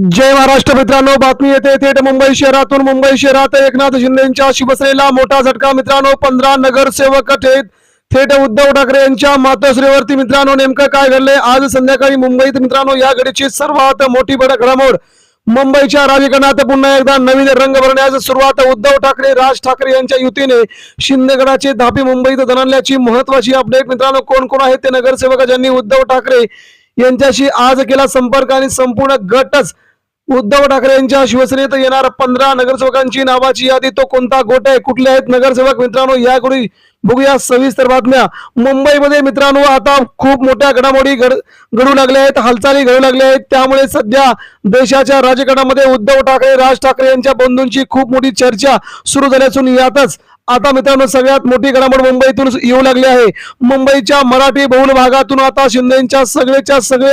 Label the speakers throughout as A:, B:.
A: जय महाराष्ट्र मित्रांनो बातमी येते थेट मुंबई शहरातून. मुंबई शहरात एकनाथ शिंदेच्या शिवसेनेला मोठा झटका. मित्रांनो पंधरा नगरसेवक थेट थेट उद्धव ठाकरे यांच्या मातोश्रीवरती मित्रांनो नेमकं काय घडले आज संध्याकाळी मुंबईत मित्रांनो या घडीची सर्वात मोठी घडामोड. मुंबईच्या राजकारणात पुन्हा एकदा नवीन रंग भरण्यास सुरुवात. उद्धव ठाकरे राज ठाकरे यांच्या युतीने शिंदेगडाचे धापी मुंबईत धनल्याची महत्वाची अपडेट मित्रांनो कोण कोण आहेत ते नगरसेवक ज्यांनी उद्धव ठाकरे यांच्याशी आज केला संपर्क आणि संपूर्ण गटच उद्धव ठाकरे यांच्या शिवसेनेत येणार पंधरा नगरसेवकांची नावाची यादी. तो कोणता गोट आहे? कुठले आहेत नगरसेवक? मित्रांनो याकडे बघूया सविस्तर बातम्या. मुंबईमध्ये मित्रांनो आता खूप मोठ्या घडामोडी घड घडू लागल्या आहेत हालचाली घडू लागल्या आहेत. त्यामुळे सध्या देशाच्या राजकारणामध्ये उद्धव ठाकरे राज ठाकरे यांच्या बंधूंची खूप मोठी चर्चा सुरू झाल्यासून यातच आता मित्रांनो सगळ्यात मोठी घडामोड मुंबईतून येऊ लागली आहे. मुंबईच्या मराठी बहुल भागातून आता शिंदेच्या सगळेच्या सगळे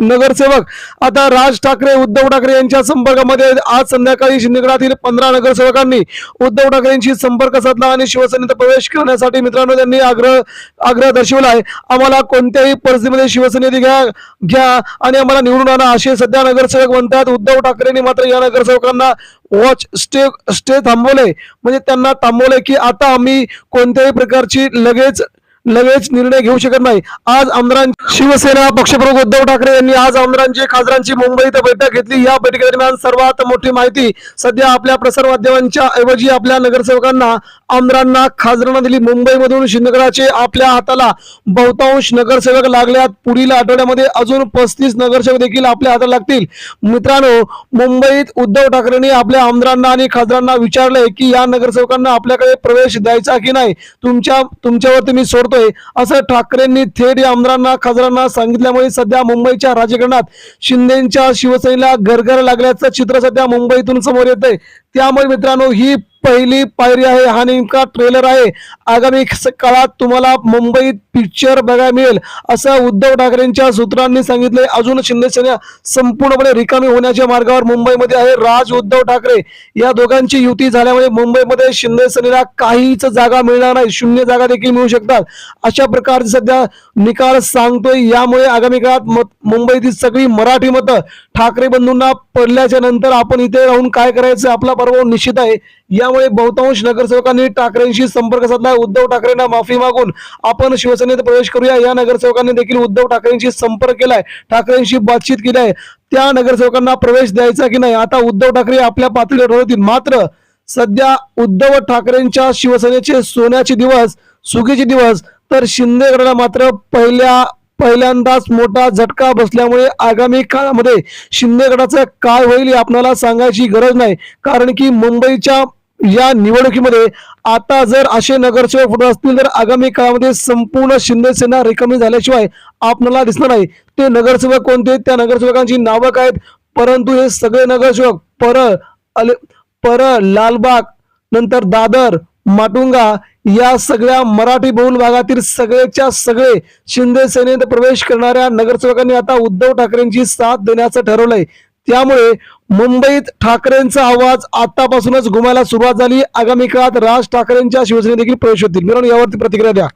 A: नगरसेवक आता राज ठाकरे उद्धव ठाकरे यांच्या संपर्कामध्ये आज संध्याकाळी शिंदेगडातील पंधरा नगरसेवकांनी उद्धव ठाकरेंशी संपर्क साधला आणि शिवसेनेत प्रवेश करण्यासाठी मित्रांनो त्यांनी आग्रह आग्रह दर्शवला आहे. आम्हाला कोणत्याही परिस्थितीमध्ये शिवसेनेत घ्या घ्या आणि आम्हाला निवडून आणा असे सध्या नगरसेवक म्हणतात. उद्धव ठाकरेंनी मात्र या नगरसेवकांना वॉच स्टे स्टे थांबवले म्हणजे त्यांना थांबवले की आता आम्ही कोणत्याही प्रकारची लगेच लगेच निर्णय घेऊ शकत नाही. आज आमदारांची शिवसेना पक्षप्रमुख उद्धव ठाकरे यांनी आज आमदारांची खासदारांची मुंबईत बैठक घेतली. या बैठकीदरम्यान सर्वात मोठी माहिती सध्या आपल्या प्रसारमाध्यमांच्या ऐवजी आपल्या नगरसेवकांना आमदारांना खासदारांना दिली. मुंबईमधून शिंदगडाचे आपल्या हाताला बहुतांश नगरसेवक लागल्यात. पुढील आठवड्यामध्ये अजून पस्तीस नगरसेवक देखील आपल्या हाताला लागतील. मित्रांनो मुंबईत उद्धव ठाकरेंनी आपल्या आमदारांना आणि खासदारांना विचारलंय की या नगरसेवकांना आपल्याकडे प्रवेश द्यायचा की नाही? तुमच्या तुमच्यावरती मी सोडतोय. असं ठाकरेंनी थेट या आमदारांना खासदारांना सांगितल्यामुळे सध्या मुंबईच्या राजकारणात शिंदेच्या शिवसेनेला गरगर लागल्याचं चित्र सध्या मुंबईतून समोर येतंय. त्यामुळे मित्रांनो ही पहिली पायरी आहे. हा नेमका ट्रेलर आहे. आगामी काळात तुम्हाला मुंबईत पिक्चर बघायला मिळेल. असं उद्धव ठाकरेंच्या सूत्रांनी सांगितले अजून शिंदेसेना संपूर्णपणे रिकामी होण्याच्या मार्गावर मुंबईमध्ये आहे. राज उद्धव ठाकरे या दोघांची युती झाल्यामुळे मुंबईमध्ये शिंदे सेनेला काहीच जागा मिळणार नाही. शून्य जागा देखील मिळू शकतात. अशा प्रकारचे सध्या निकाल सांगतोय. यामुळे आगामी काळात मत- मुंबईतील सगळी मराठी मतं ठाकरे बंधूंना पडल्याच्या नंतर आपण इथे राहून काय करायचं आपला पर्व निश्चित आहे. यामुळे बहुतांश नगरसेवकांनी ठाकरेंशी संपर्क साधला. उद्धव ठाकरेंना माफी मागून आपण शिवसेनेत प्रवेश करूया. या नगरसेवकांनी देखील उद्धव ठाकरेंशी संपर्क केलाय. ठाकरेंशी बातचीत केली आहे त्या नगरसेवकांना प्रवेश द्यायचा की नाही? आता उद्धव ठाकरे आपल्या पातळीवर ठरवतील मात्र सध्या उद्धव ठाकरेंच्या शिवसेनेचे सोन्याचे दिवस सुगीचे दिवस तर शिंदे गटाला मात्र पहिल्या पहिल्यांदाच मोठा झटका बसल्यामुळे आगामी काळामध्ये शिंदे गटाचं काय होईल हे आपल्याला सांगायची गरज नाही. कारण की मुंबईच्या या निवडणुकीमध्ये आता जर असे नगरसेवक फुटत असतील तर आगामी काळामध्ये संपूर्ण शिंदे सेना रिकामी झाल्याशिवाय आपल्याला दिसणार नाही. ते नगरसेवक कोणते? त्या नगरसेवकांची नावं काय आहेत? परंतु हे सगळे नगरसेवक परळ अले परळ लालबाग नंतर दादर माटुंगा या सगळ्या मराठी बहुल भागातील सगळेच्या सगळे शिंदे सेनेत प्रवेश करणाऱ्या नगरसेवकांनी आता उद्धव ठाकरेंची साथ देण्याचं ठरवलंय. त्यामुळे मुंबईत ठाकरेंचा आवाज आतापासूनच घुमायला सुरुवात झाली. आगामी काळात राज ठाकरेंच्या शिवसेने देखील प्रवेश होतील. मित्रांनो यावरती प्रतिक्रिया द्या.